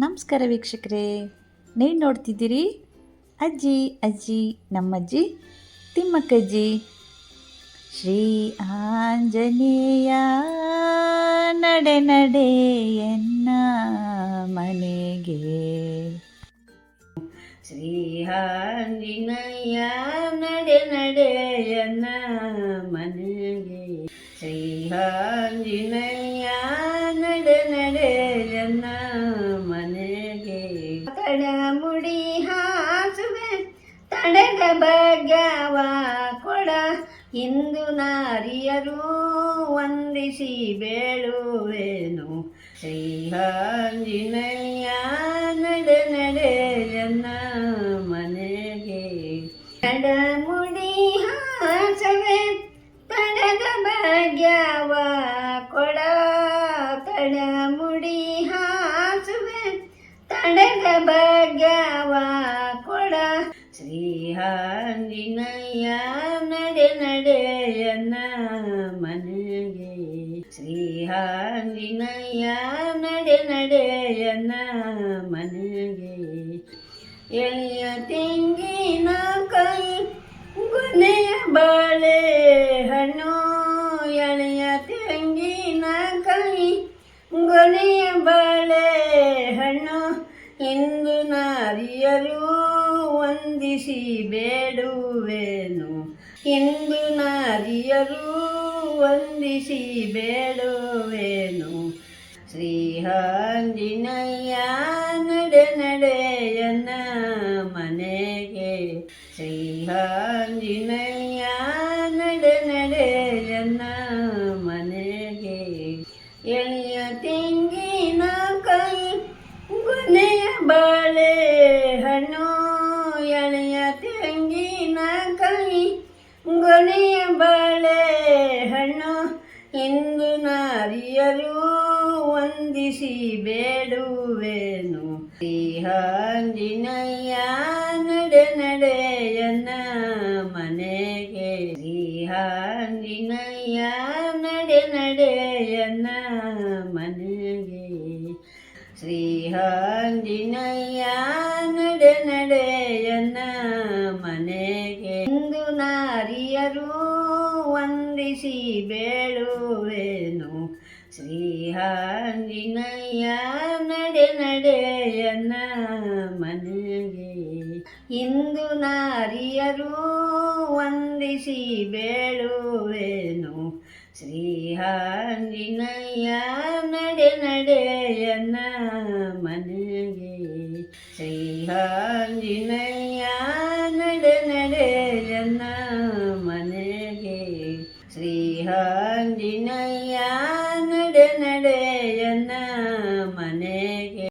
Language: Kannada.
ನಮಸ್ಕಾರ ವೀಕ್ಷಕರೇ, ನೀವು ನೋಡ್ತಿದ್ದೀರಿ ಅಜ್ಜಿ ಅಜ್ಜಿ ನಮ್ಮಜ್ಜಿ ತಿಮ್ಮಕ್ಕಜ್ಜಿ. ಶ್ರೀ ಆಂಜನೇಯ ನಡೆ ನಡೆಯನ್ನ ಮನೆಗೆ. ಶ್ರೀ ಆಂಜನೇಯ ನಡೆ ನಡೆಯನ ಮನೆಗೆ. ಶ್ರೀ ಆಂಜನೇಯ ತಡದ ಭಾಗ್ಯವ ಕೊಡ ಇಂದು ನಾರಿಯರು ವಂದಿಸಿ ಬೇಳುವೆನು. ಶ್ರೀ ನಡೆ ನಡೆ ನಡೆಯನ್ನ ಮನೆಗೆ. ತಡ ಮುಡಿ ಹಾಸವೆ ತಡದ ಭಾಗ್ಯವ ಕೊಡ ತಡ ಮುಡಿ ಹಾಸುವೆ ತಡದ ಭಾಗ್ಯವ ಆಂಜನೇಯ ನಡೆ ನಡೆಯನ್ನ ಮನೆಗೆ. ಶ್ರೀ ಆಂಜನೇಯ ನಡೆ ನಡೆಯನ್ನ ಮನೆಗೆ. ಎಳೆಯ ತೆಂಗಿನ ಕೈ ಕೊನೆಯ ಬಾಳೆ ಹಣ್ಣು. ಎಳೆಯ ತೆಂಗಿನ ಕೈ ಕೊನೆಯ ಬಾಳೆ ಹಣ್ಣು. ಇಂದು ನಾರಿಯರು ವಂದಿಸಿ ಬೇಡುವೆನು ಇಂದು ನಾರಿಯರು ವಂದಿಸಿ ಬೇಡುವೆನು ಶ್ರೀ ಆಂಜನೇಯ ನಡೆ ನಡೆಯನ್ನ ಮನೆಗೆ ಶ್ರೀ ಆಂಜನೇಯ ನಡೆ ನಡೆಯನ್ನ ಮನೆಗೆ ಎಳೆಯ ತೆಂಗಿನ ಕೈ ಕೊನೆಯ ಬಾಳೆ ಇಂದು ನಾರಿಯರು ವಂದಿಸಿ ಬೇಡುವೆನು. ಶ್ರೀ ಆಂಜನೇಯ ನಡೆ ನಡೆಯನ್ನ ಮನೆಗೆ. ಶ್ರೀ ಆಂಜನೇಯ ನಡೆ ನಡೆಯನ್ನ ಮನೆಗೆ. ಶ್ರೀ ಆಂಜನೇಯ ನಡೆ ನಡೆಯನ್ನ ಮನೆಗೆ. ಇಂದು ನಾರಿಯರು ವಂದಿಸಿ ಬೇಳುವೆನು ಶ್ರೀ ನಡೆ ನಡೆಯನ ಮನೆಗೆ ಇಂದು ನಾರಿಯರು ವಂದಿಸಿ ಬೇಳುವೆನು. ಶ್ರೀ ನಡೆ ನಡೆಯನ ಮನೆಗೆ ಶ್ರೀ காந்தினையா நட நட